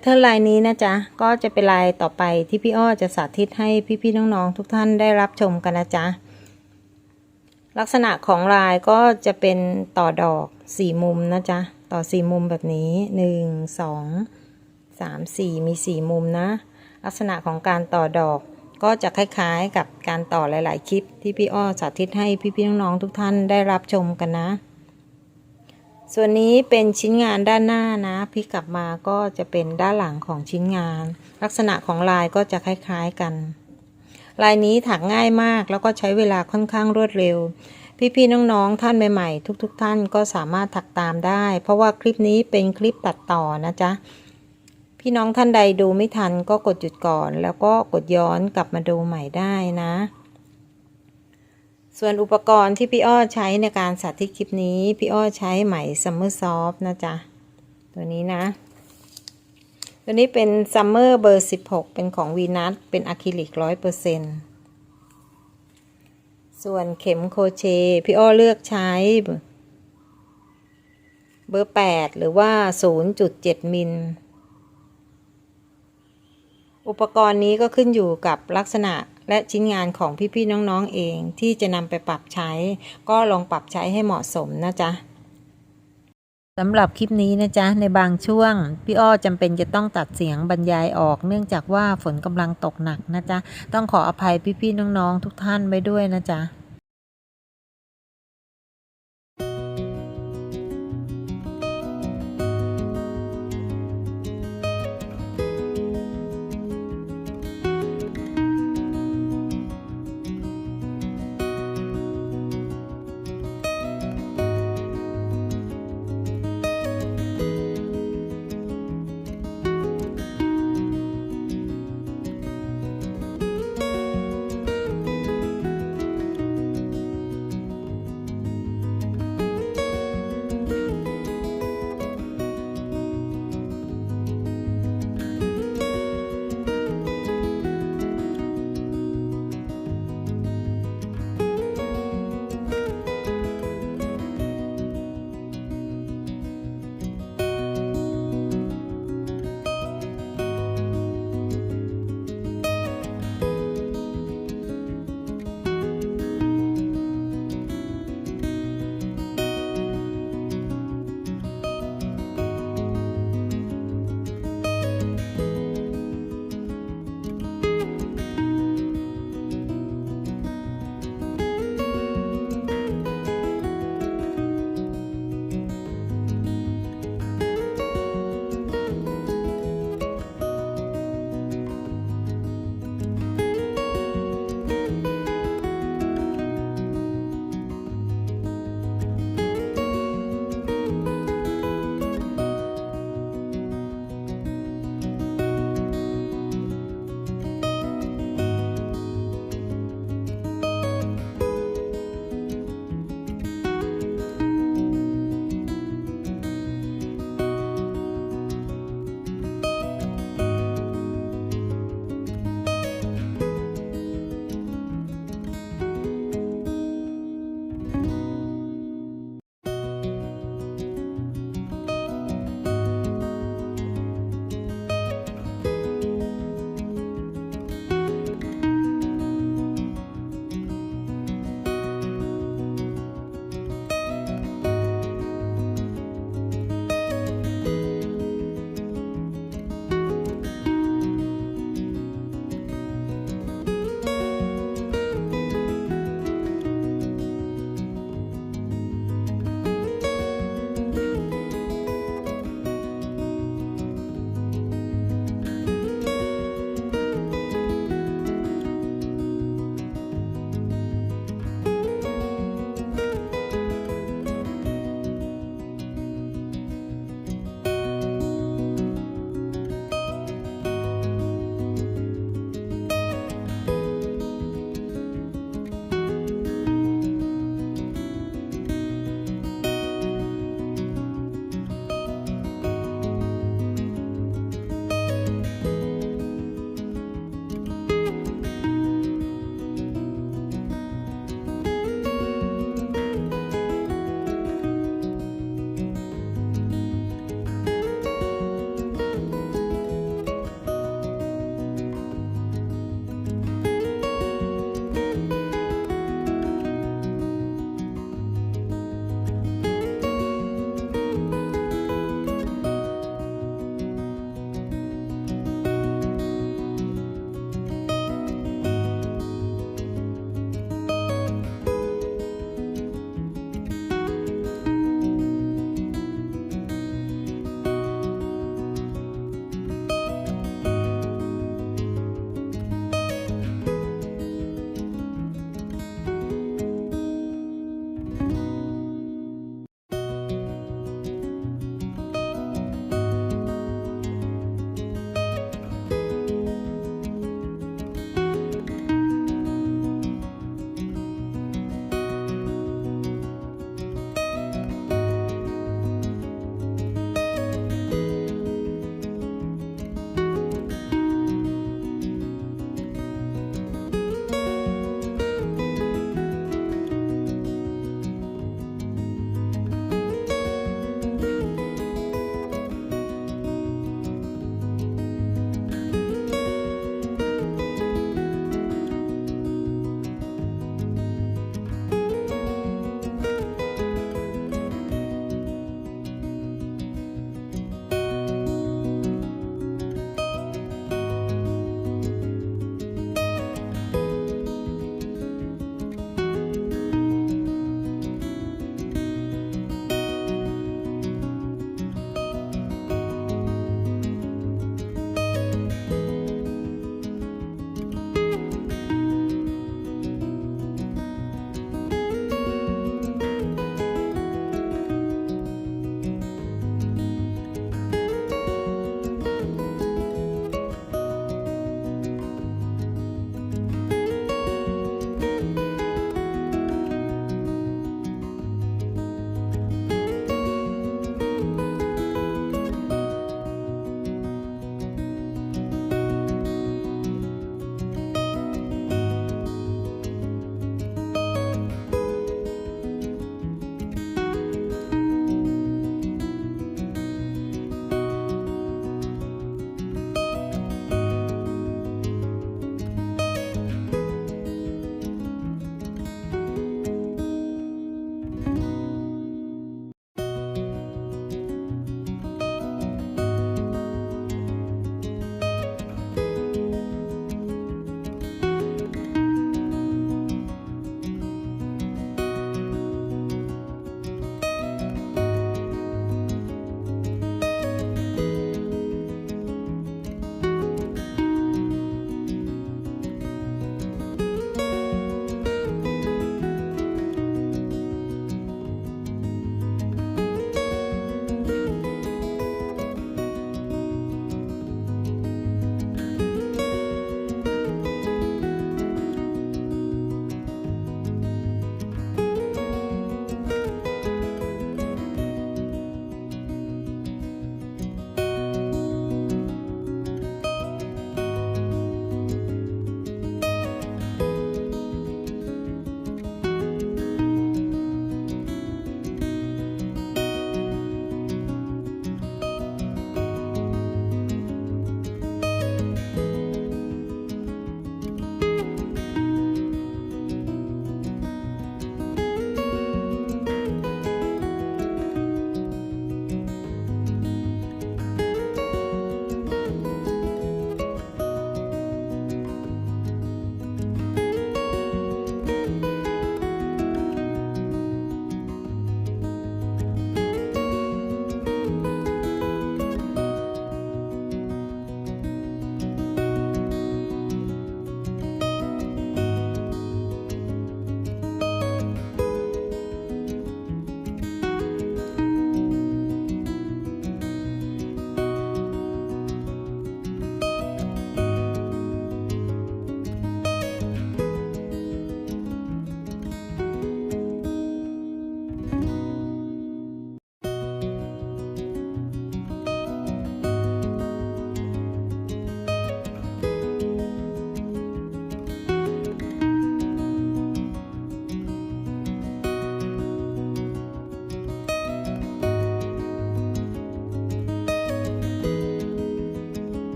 เทิร์นลายนี้นะจ๊ะ ก็จะเป็นลายต่อไปที่พี่อ้อจะสาธิตให้พี่ๆน้องๆทุกท่านได้รับชมกันนะจ๊ะ ลักษณะของลายก็จะเป็นต่อดอกสี่มุมนะจ๊ะ ต่อสี่มุมแบบนี้หนึ่งสองสามสี่มีสี่มุมนะ ลักษณะของการต่อดอกก็จะคล้ายๆกับการต่อหลาย ๆ คลิปที่พี่อ้อสาธิตให้พี่ๆน้องๆทุกท่านได้รับชมกันนะ ส่วนนี้เป็นชิ้นงานด้านหน้านะพลิกกลับมาก็จะเป็นด้านหลังของชิ้นงาน ลักษณะของลายก็จะคล้ายๆกัน ลายนี้ถักง่ายมากแล้วก็ใช้เวลาค่อนข้างรวดเร็ว พี่ๆน้องๆท่านใหม่ๆ ทุกๆทท่านก็สามารถถักตามได้ เพราะว่าคลิปนี้เป็นคลิปตัดต่อนะจ๊ะพี่น้องท่านใดดูไม่ทันก็กดหยุดก่อน แล้วก็กดย้อนกลับมาดูใหม่ได้นะ ส่วนอุปกรณ์ที่พี่อ้อใช้ในการสาธิตคลิปนี้ พี่อ้อใช้ไหมซัมเมอร์ซอฟนะจ๊ะ ตัวนี้นะ ตัวนี้เป็นซัมเมอร์เบอร์ 16 เป็นของวีนัสเป็นอะคริลิกร้อยเปอร์เซ็นต์ส่วนเข็มโคเช พี่อ้อเลือกใช้ เบอร์ 8 หรือว่า 0.7 มิล อุปกรณ์นี้ก็ขึ้นอยู่กับลักษณะและชิ้นงานของพี่ๆน้องๆเองที่จะนำไปปรับใช้ ก็ลองปรับใช้ให้เหมาะสมนะจ๊ะสำหรับคลิปนี้นะจ๊ะ ในบางช่วง พี่อ้อจำเป็นจะต้องตัดเสียงบรรยายออก เนื่องจากว่าฝนกำลังตกหนักนะจ๊ะ ต้องขออภัยพี่ๆน้องๆทุกท่านไว้ด้วยนะจ๊ะ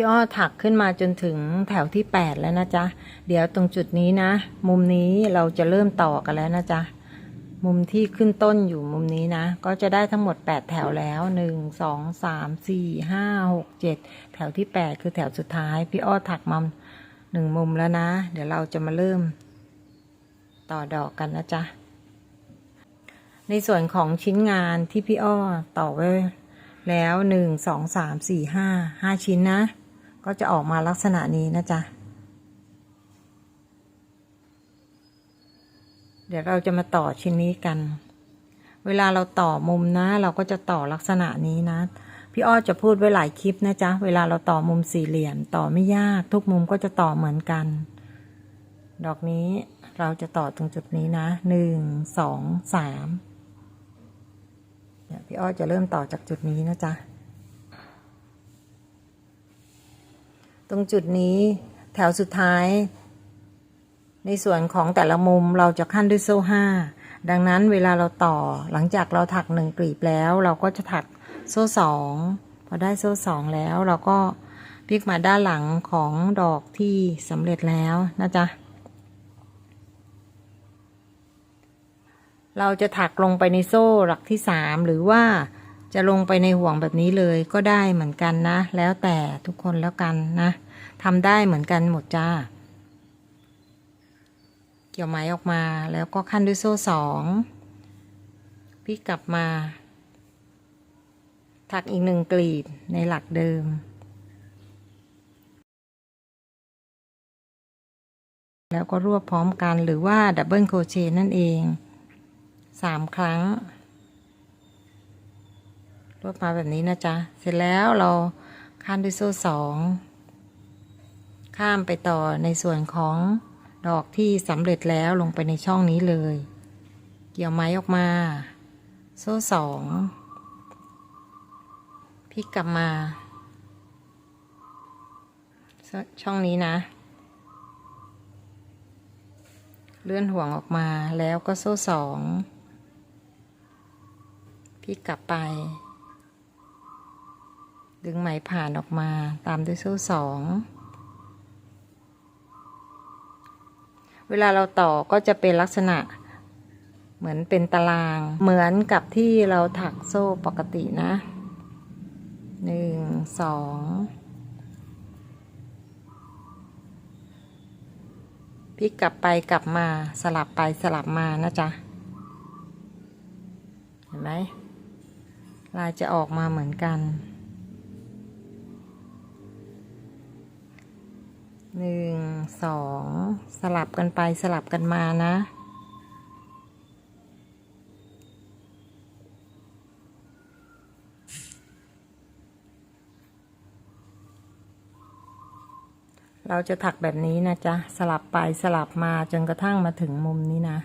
พี่อ้อถักขึ้นมาจนถึงแถวที่แปดแล้วนะจ๊ะ เดี๋ยวตรงจุดนี้นะ มุมนี้เราจะเริ่มต่อกันแล้วนะจ๊ะ มุมที่ขึ้นต้นอยู่มุมนี้นะ ก็จะได้ทั้งหมด 8 แถวแล้วหนึ่งสองสามสี่ห้าหกเจ็ดแถวที่ 8 คือแถวสุดท้าย พี่อ้อถักมาหนึ่งมุมแล้วนะ เดี๋ยวเราจะมาเริ่ม ต่อดอกกันนะจ๊ะ ในส่วนของชิ้นงานที่พี่อ้อต่อไว้แล้วหนึ่งสองสามสี่ห้าห้าชิ้นนะ ก็จะออกมาลักษณะนี้นะจ๊ะ เดี๋ยวเราจะมาต่อชิ้นนี้กัน เวลาเราต่อมุมนะ เราก็จะต่อลักษณะนี้นะ พี่อ้อจะพูดไว้หลายคลิปนะจ๊ะ เวลาเราต่อมุมสี่เหลี่ยม ต่อไม่ยาก ทุกมุมก็จะต่อเหมือนกัน ดอกนี้เราจะต่อตรงจุดนี้นะ หนึ่ง สอง สามเนี่ยพี่อ้อจะเริ่มต่อจากจุดนี้นะจ๊ะ ตรงจุดนี้แถวสุดท้าย ในส่วนของแต่ละมุมเราจะขั้นด้วยโซ่ห้าดังนั้นเวลาเราต่อหลังจากเราถักหนึ่งกลีบแล้ว เราก็จะถักโซ่สองพอได้โซ่สองแล้วเราก็พลิกมาด้านหลังของดอกที่สำเร็จแล้วนะจ๊ะ เราจะถักลงไปในโซ่หลักที่สามหรือว่า จะลงไปในห่วงแบบนี้เลยก็ได้เหมือนกันนะ แล้วแต่ทุกคนแล้วกันนะทำได้เหมือนกันหมดจ้า เกี่ยวไหมออกมาแล้วก็ขั้นด้วยโซ่สองพลิกกลับมา ถักอีกหนึ่งกลีบในหลักเดิม แล้วก็รวบพร้อมกันหรือว่าดับเบิลโคเชต์นั่นเองสามครั้ง รวบมาแบบนี้นะจ๊ะ เสร็จแล้วเราขั้นด้วยโซ่สอง ข้ามไปต่อในส่วนของดอกที่สำเร็จแล้วลงไปในช่องนี้เลย เกี่ยวไม้ออกมา โซ่สองพลิกกลับมา ช่องนี้นะ เลื่อนห่วงออกมาแล้วก็โซ่สองพลิกกลับไป ดึงไหมผ่านออกมาตามด้วยโซ่สองเวลาเราต่อก็จะเป็นลักษณะ เหมือนเป็นตาราง เหมือนกับที่เราถักโซ่ปกตินะหนึ่งสองพลิกกลับไปกลับมาสลับไปสลับมานะจ๊ะ เห็นไหมลายจะออกมาเหมือนกัน หนึ่งสองสลับกันไปสลับกันมานะ เราจะถักแบบนี้นะจ๊ะ สลับไปสลับมาจนกระทั่งมาถึงมุมนี้นะ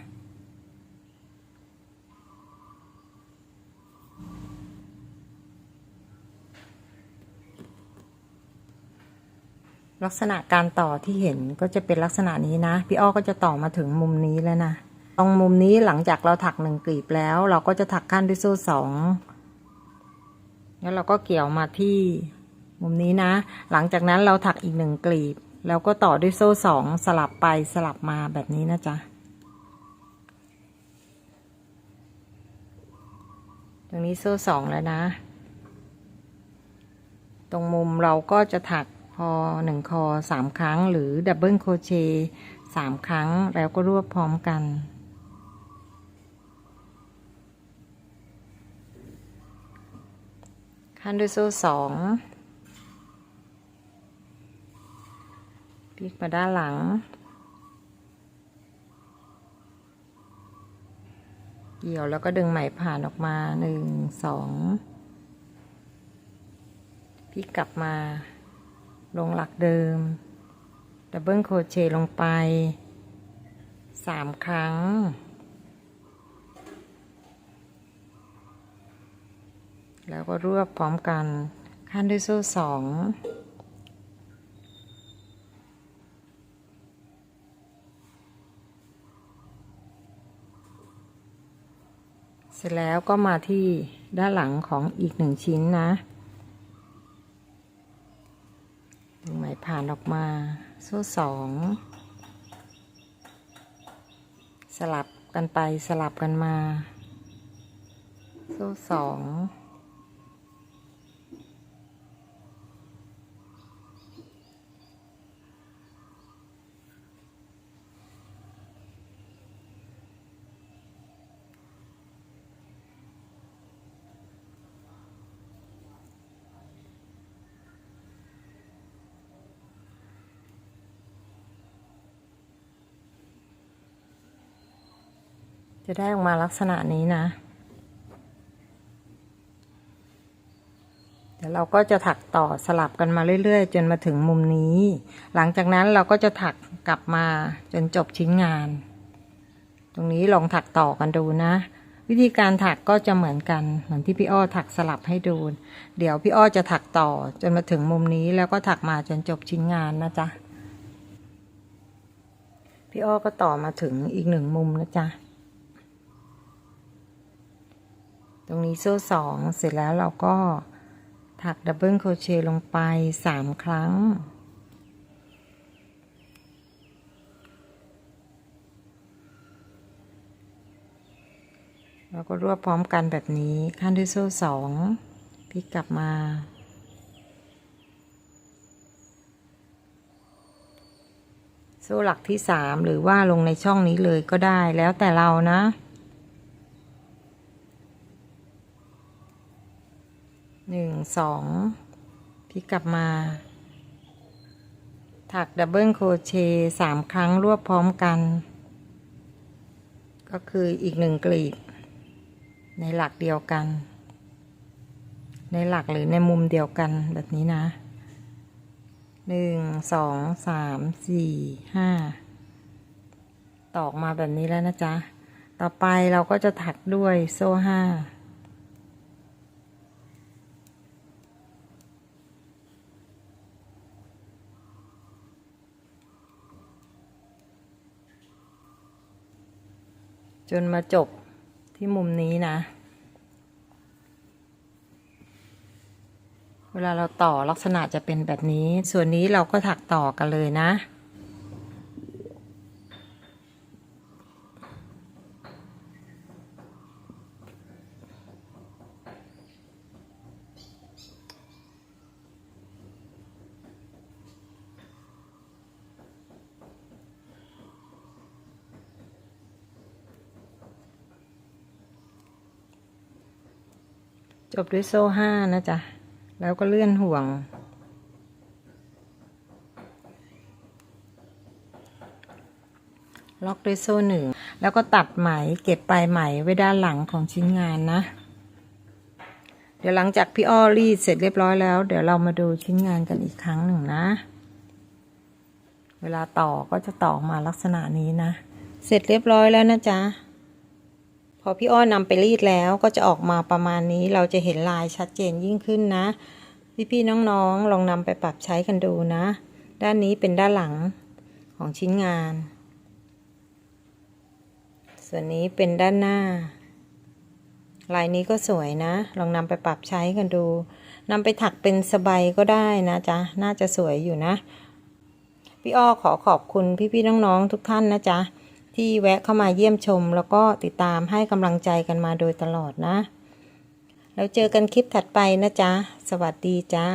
ลักษณะการต่อที่เห็นก็จะเป็นลักษณะนี้นะ พี่อ้อก็จะต่อมาถึงมุมนี้แล้วนะ ตรงมุมนี้หลังจากเราถักหนึ่งกลีบแล้ว เราก็จะถักขั้นด้วยโซ่สองแล้วเราก็เกี่ยวมาที่มุมนี้นะ หลังจากนั้นเราถักอีกหนึ่งกลีบ แล้วก็ต่อด้วยโซ่สองสลับไปสลับมาแบบนี้นะจ๊ะตรงนี้โซ่สองแล้วนะ ตรงมุมเราก็จะถัก พอหนึ่งคอสามครั้ง หรือดับเบิลโครเชต์สามครั้งแล้วก็รวบพร้อมกัน ขั้นด้วยโซ่สองพลิกมาด้านหลัง เกี่ยวแล้วก็ดึงไหมผ่านออกมาหนึ่งสองพลิกกลับมา ลงหลักเดิม ดับเบิลโครเชต์ลงไปสามครั้ง แล้วก็รวบพร้อมกันขั้นด้วยโซ่สองเสร็จแล้วก็มาที่ด้านหลังของอีกหนึ่งชิ้นนะ ไหมผ่านออกมา โซ่สองสลับกันไปสลับกันมา โซ่สอง จะได้ออกมาลักษณะนี้นะ เดี๋ยวเราก็จะถักต่อสลับกันมาเรื่อย ๆ จนมาถึงมุมนี้ หลังจากนั้นเราก็จะถักกลับมาจนจบชิ้นงาน ตรงนี้ลองถักต่อกันดูนะ วิธีการถักก็จะเหมือนกัน เหมือนที่พี่อ้อถักสลับให้ดู เดี๋ยวพี่อ้อจะถักต่อจนมาถึงมุมนี้แล้วก็ถักมาจนจบชิ้นงานนะจ๊ะพี่อ้อก็ต่อมาถึงอีกหนึ่งมุมนะจ๊ะ ตรงนี้โซ่สองเสร็จแล้วเราก็ถักดับเบิลโครเชต์ลงไปสามครั้งแล้วก็รวบพร้อมกันแบบนี้ขั้นด้วยโซ่สองพลิกกลับมาโซ่หลักที่สามหรือว่าลงในช่องนี้เลยก็ได้แล้วแต่เรานะ หนึ่งสองพลิกกลับมา ถักดับเบิลโครเชต์สามครั้งรวบพร้อมกัน ก็คืออีกหนึ่งกลีบ ในหลักเดียวกัน ในหลักหรือในมุมเดียวกันแบบนี้นะหนึ่งสองสามสี่ห้าตอกมาแบบนี้แล้วนะจ๊ะ ต่อไปเราก็จะถักด้วยโซ่ห้า จนมาจบที่มุมนี้นะ เวลาเราต่อลักษณะจะเป็นแบบนี้ ส่วนนี้เราก็ถักต่อกันเลยนะ จบด้วยโซ่ห้านะจ๊ะ แล้วก็เลื่อนห่วง ล็อกด้วยโซ่หนึ่ง แล้วก็ตัดไหมเก็บปลายไหมไว้ด้านหลังของชิ้นงานนะ เดี๋ยวหลังจากพี่อ้อรีดเสร็จเรียบร้อยแล้ว เดี๋ยวเรามาดูชิ้นงานกันอีกครั้งหนึ่งนะ เวลาต่อก็จะต่อมาลักษณะนี้นะ เสร็จเรียบร้อยแล้วนะจ๊ะ พอพี่อ้อนำไปรีดแล้วก็จะออกมาประมาณนี้เราจะเห็นลายชัดเจนยิ่งขึ้นนะ พี่ๆน้องๆลองนำไปปรับใช้กันดูนะ ด้านนี้เป็นด้านหลังของชิ้นงาน ส่วนนี้เป็นด้านหน้า ลายนี้ก็สวยนะ ลองนำไปปรับใช้กันดูนำไปถักเป็นสบายก็ได้นะจ๊ะ น่าจะสวยอยู่นะ พี่อ้อขอขอบคุณพี่ๆน้องๆทุกท่านนะจ๊ะ ที่แวะเข้ามาเยี่ยมชม แล้วก็ติดตามให้กำลังใจกันมาโดยตลอดนะ แล้วเจอกันคลิปถัดไปนะจ๊ะ สวัสดีจ้า